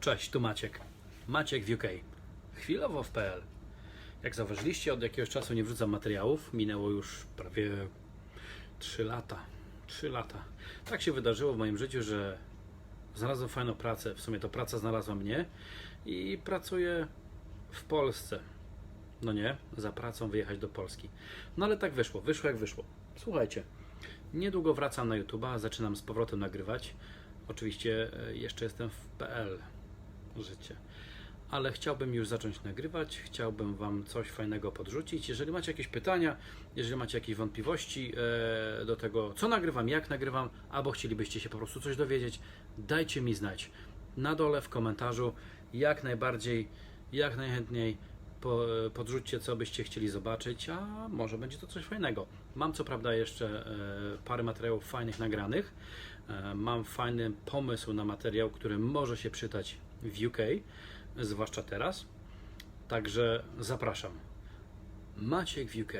Cześć, tu Maciek. Maciek w UK. Chwilowo w PL. Jak zauważyliście, od jakiegoś czasu nie wrzucam materiałów. Minęło już prawie 3 lata. 3 lata. Tak się wydarzyło w moim życiu, że znalazłem fajną pracę. W sumie to praca znalazła mnie i pracuję w Polsce. No nie, za pracą wyjechać do Polski. No ale tak wyszło, wyszło jak wyszło. Słuchajcie, niedługo wracam na YouTube'a, zaczynam z powrotem nagrywać. Oczywiście e, jeszcze jestem w PL życie. Ale chciałbym już zacząć nagrywać, chciałbym Wam coś fajnego podrzucić. Jeżeli macie jakieś pytania, jeżeli macie jakieś wątpliwości e, do tego, co nagrywam, jak nagrywam, albo chcielibyście się po prostu coś dowiedzieć, dajcie mi znać na dole w komentarzu. Jak najbardziej, jak najchętniej po, podrzućcie, co byście chcieli zobaczyć, a może będzie to coś fajnego. Mam co prawda jeszcze e, parę materiałów fajnych nagranych. E, mam fajny pomysł na materiał, który może się przydać w UK, zwłaszcza teraz. Także zapraszam. Maciek w UK.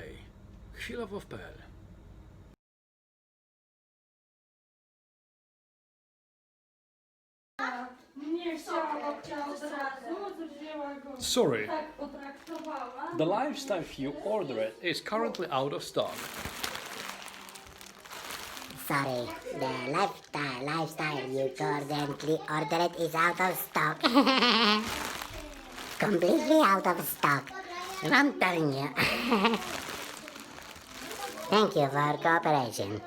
Chwilowo w PL. Nie chciała babcia od razu, wzięła go. Sorry, Tak potraktowała. the lifestyle you ordered is currently out of stock. Sorry, the lifestyle, lifestyle you currently ordered is out of stock. Completely out of stock. I'm telling you. Thank you for cooperation.